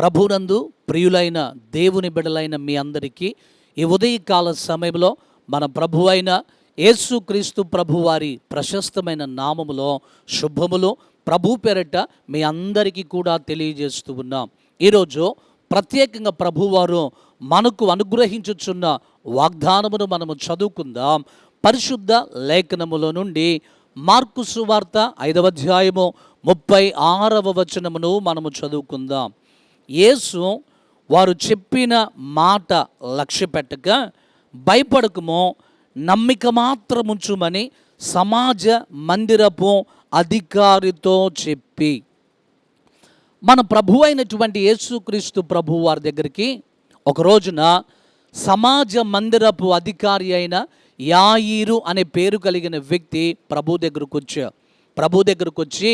ప్రభునందు ప్రియులైన దేవుని బిడలైన మీ అందరికీ ఈ ఉదయకాల సమయంలో మన ప్రభు అయిన యేసుక్రీస్తు ప్రభువారి ప్రశస్తమైన నామములో శుభములు ప్రభు పేరట మీ అందరికీ కూడా తెలియజేస్తూ ఉన్నాం. ఈరోజు ప్రత్యేకంగా ప్రభువారు మనకు అనుగ్రహించుచున్న వాగ్దానమును మనము చదువుకుందాం. పరిశుద్ధ లేఖనములో నుండి మార్కు సువార్త ఐదవ అధ్యాయము ముప్పై ఆరవ వచనమును మనము చదువుకుందాం. యేసు వారు చెప్పిన మాట లక్ష్య పెట్టక భయపడకము నమ్మిక మాత్రముంచుమని సమాజ మందిరపు అధికారితో చెప్పి. మన ప్రభు అయినటువంటి యేసుక్రీస్తు ప్రభు వారి దగ్గరికి ఒక రోజున సమాజ మందిరపు అధికారి అయిన యాయిరు అనే పేరు కలిగిన వ్యక్తి ప్రభు దగ్గరకు వచ్చా ప్రభు దగ్గరకు వచ్చి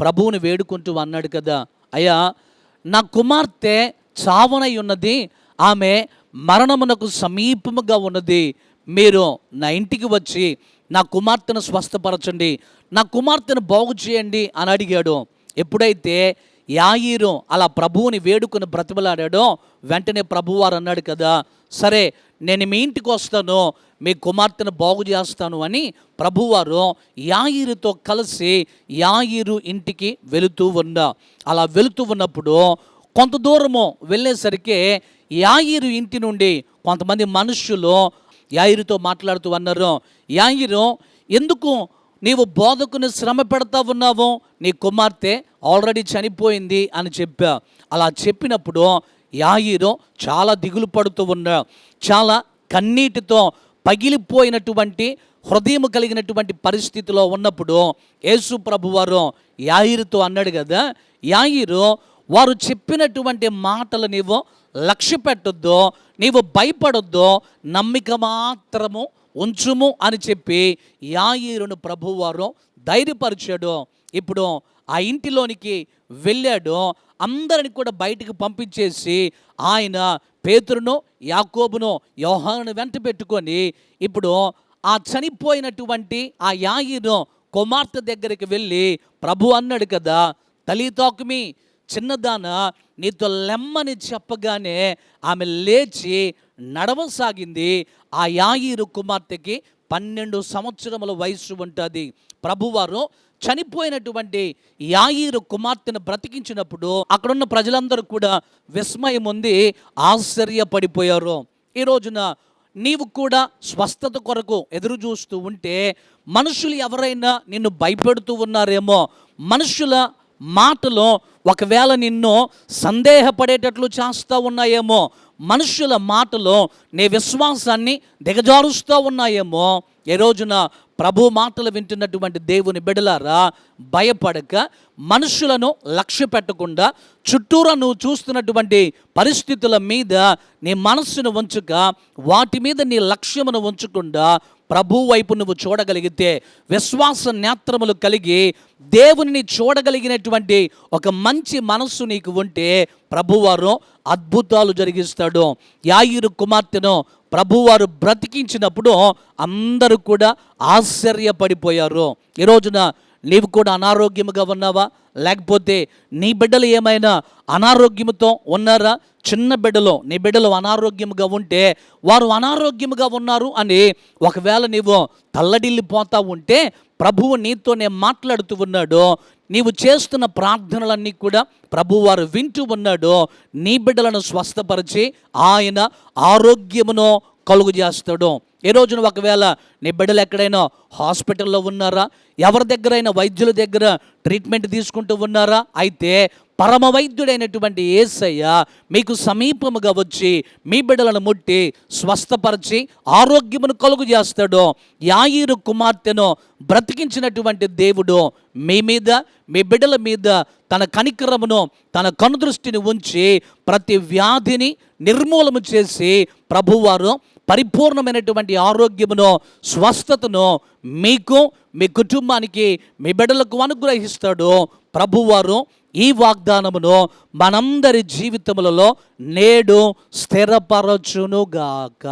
ప్రభువుని వేడుకుంటూ అన్నాడు కదా అయ్యా నా కుమార్తె చావనై ఉన్నది ఆమె మరణమునకు సమీపముగా ఉన్నది. మీరు నా ఇంటికి వచ్చి నా కుమార్తెను స్వస్థపరచండి నా కుమార్తెను బాగు చేయండి అని అడిగాడు. ఎప్పుడైతే యాయిరు అలా ప్రభువుని వేడుకుని బ్రతిమలాడాడో వెంటనే ప్రభువారు అన్నాడు కదా సరే నేను మీ ఇంటికి వస్తాను మీ కుమార్తెను బాగు చేస్తాను అని ప్రభువారు యాయిరుతో కలిసి యాయిరు ఇంటికి వెళుతూ ఉన్నా అలా వెళుతూ ఉన్నప్పుడు కొంత దూరము వెళ్ళేసరికి యాయిరు ఇంటి నుండి కొంతమంది మనుషులు యాయిరుతో మాట్లాడుతూ అన్నారు యాయిరు ఎందుకు నీవు బోధకుని శ్రమ పెడతా ఉన్నావు నీ కుమార్తె ఆల్రెడీ చనిపోయింది అని చెప్పా. అలా చెప్పినప్పుడు యాయిరు చాలా దిగులు పడుతూ ఉన్నా చాలా కన్నీటితో పగిలిపోయినటువంటి హృదయం కలిగినటువంటి పరిస్థితిలో ఉన్నప్పుడు యేసు ప్రభు వారు యాయిరుతో అన్నాడు కదా యాయిరు వారు చెప్పినటువంటి మాటలు నీవు లక్ష్య పెట్టొద్దు నీవు భయపడొద్దు నమ్మిక మాత్రము ఉంచుము అని చెప్పి యాయిరును ప్రభువారు ధైర్యపరిచాడు. ఇప్పుడు ఆ ఇంటిలోనికి వెళ్ళాడు. అందరిని కూడా బయటికి పంపించేసి ఆయన పేతురును యాకోబును యోహాను వెంట పెట్టుకొని ఇప్పుడు ఆ చనిపోయినటువంటి ఆ యాయిను కుమార్తె దగ్గరికి వెళ్ళి ప్రభు అన్నాడు కదా తలీతాకుమి చిన్నదాన నీతో లెమ్మని చెప్పగానే ఆమె లేచి నడవసాగింది ఆ యాయిరు కుమార్తెకి పన్నెండు సంవత్సరముల వయసు ఉంటుంది. ప్రభువారు చనిపోయినటువంటి యాయిరు కుమార్తెను బ్రతికించినప్పుడు అక్కడున్న ప్రజలందరూ కూడా విస్మయం ఉంది ఆశ్చర్యపడిపోయారు. ఈ రోజున నీవు కూడా స్వస్థత కొరకు ఎదురు చూస్తూ ఉంటే మనుషులు ఎవరైనా నిన్ను భయపెడుతూ ఉన్నారేమో మనుషుల మాటలు ఒకవేళ నిన్ను సందేహపడేటట్లు చేస్తూ ఉన్నాయేమో మనుషుల మాటలు నీ విశ్వాసాన్ని దిగజారుస్తూ ఉన్నాయేమో ఏ రోజున ప్రభు మాటలు వింటున్నటువంటి దేవుని బిడలారా భయపడక మనుషులను లక్ష్య పెట్టకుండా చుట్టూరా నువ్వు చూస్తున్నటువంటి పరిస్థితుల మీద నీ మనస్సును ఉంచుక వాటి మీద నీ లక్ష్యమును ఉంచకుండా ప్రభు వైపు నువ్వు చూడగలిగితే విశ్వాస నేత్రములు కలిగి దేవుని చూడగలిగినటువంటి ఒక మంచి మనస్సు నీకు ఉంటే ప్రభువారు అద్భుతాలు జరిగిస్తాడు. యాయురు కుమార్తెను ప్రభువారు బ్రతికించినప్పుడు అందరూ కూడా ఆశ్చర్యపడిపోయారు. ఈ రోజున నీవు కూడా అనారోగ్యముగా ఉన్నావా? లేకపోతే నీ బిడ్డలు ఏమైనా అనారోగ్యముతో ఉన్నారా? చిన్న బిడ్డలు నీ బిడ్డలు అనారోగ్యముగా ఉంటే వారు అనారోగ్యముగా ఉన్నారు అని ఒకవేళ నీవు తల్లడిల్లిపోతా ఉంటే ప్రభువు నీతోనే మాట్లాడుతూ ఉన్నాడు. నీవు చేస్తున్న ప్రార్థనలన్నీ కూడా ప్రభువారు వింటూ ఉన్నాడు. నీ బిడ్డలను స్వస్థపరిచి ఆయన ఆరోగ్యమును కలుగు చేస్తాడు. ఏ రోజున ఒకవేళ నీ బిడ్డలు ఎక్కడైనా హాస్పిటల్లో ఉన్నారా? ఎవరి దగ్గరైనా వైద్యుల దగ్గర ట్రీట్మెంట్ తీసుకుంటూ ఉన్నారా? అయితే పరమవైద్యుడైనటువంటి ఏసయ్య మీకు సమీపముగా వచ్చి మీ బిడ్డలను ముట్టి స్వస్థపరిచి ఆరోగ్యమును కలుగు చేస్తాడు. యాయిరు కుమార్తెను బ్రతికించినటువంటి దేవుడు మీ మీద మీ బిడ్డల మీద తన కనికరమును తన కనుదృష్టిని ఉంచి ప్రతి వ్యాధిని నిర్మూలన చేసి ప్రభువారు పరిపూర్ణమైనటువంటి ఆరోగ్యమును స్వస్థతను మీకు మీ కుటుంబానికి మీ బిడ్డలకు అనుగ్రహిస్తాడు ప్రభువారు. ఈ వాగ్దానమును మనందరి జీవితములలో నేడు స్థిరపరచునుగాక.